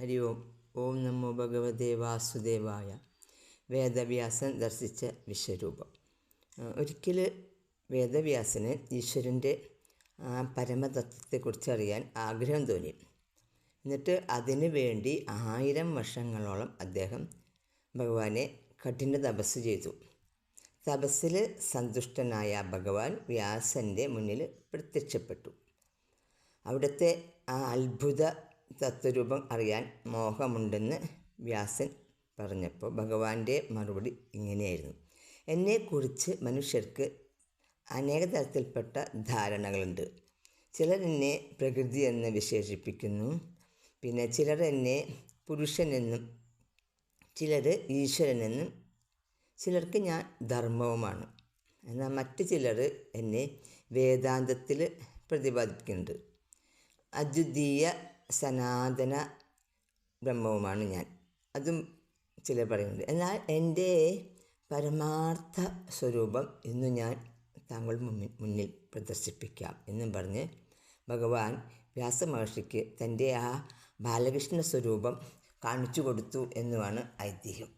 ഹരി ഓം ഓം നമോ ഭഗവതേ വാസുദേവായ വേദവ്യാസൻ ദർശിച്ച വിശ്വരൂപം. ഒരിക്കൽ വേദവ്യാസന് ഈശ്വരന്റെ പരമതത്വത്തെക്കുറിച്ച് അറിയാൻ ആഗ്രഹം തോന്നി. എന്നിട്ട് അതിനു വേണ്ടി ആയിരം വർഷങ്ങളോളം അദ്ദേഹം ഭഗവാനെ കഠിന തപസ് ചെയ്തു. തപസ്സിൽ സന്തുഷ്ടനായ ഭഗവാൻ വ്യാസന്റെ മുന്നിൽ പ്രത്യക്ഷപ്പെട്ടു. അവിടുത്തെ ആ അത്ഭുത തത്വരൂപം അറിയാൻ മോഹമുണ്ടെന്ന് വ്യാസൻ പറഞ്ഞപ്പോൾ ഭഗവാന്റെ മറുപടി ഇങ്ങനെയായിരുന്നു. എന്നെക്കുറിച്ച് മനുഷ്യർക്ക് അനേക തരത്തിൽപ്പെട്ട ധാരണകളുണ്ട്. ചിലർ എന്നെ പ്രകൃതി എന്ന് വിശേഷിപ്പിക്കുന്നു. പിന്നെ ചിലർ എന്നെ പുരുഷനെന്നും ചിലർ ഈശ്വരനെന്നും ചിലർക്ക് ഞാൻ ധർമ്മവുമാണ്. എന്നാൽ മറ്റ് ചിലർ എന്നെ വേദാന്തത്തിൽ പ്രതിപാദിക്കുന്നുണ്ട്. അദ്വിതീയ സനാതന ബ്രഹ്മവുമാണ് ഞാൻ. അതും ചിലർ പറയുന്നുണ്ട്. എന്നാൽ എന്റെ പരമാർത്ഥ സ്വരൂപം ഇന്ന് ഞാൻ താങ്കൾ മുന്നിൽ പ്രദർശിപ്പിക്കാം എന്നും പറഞ്ഞ് ഭഗവാൻ വ്യാസമഹർഷിക്ക് തന്റെ ആ ബാലകൃഷ്ണ സ്വരൂപം കാണിച്ചു കൊടുത്തു എന്നുമാണ് ഐതിഹ്യം.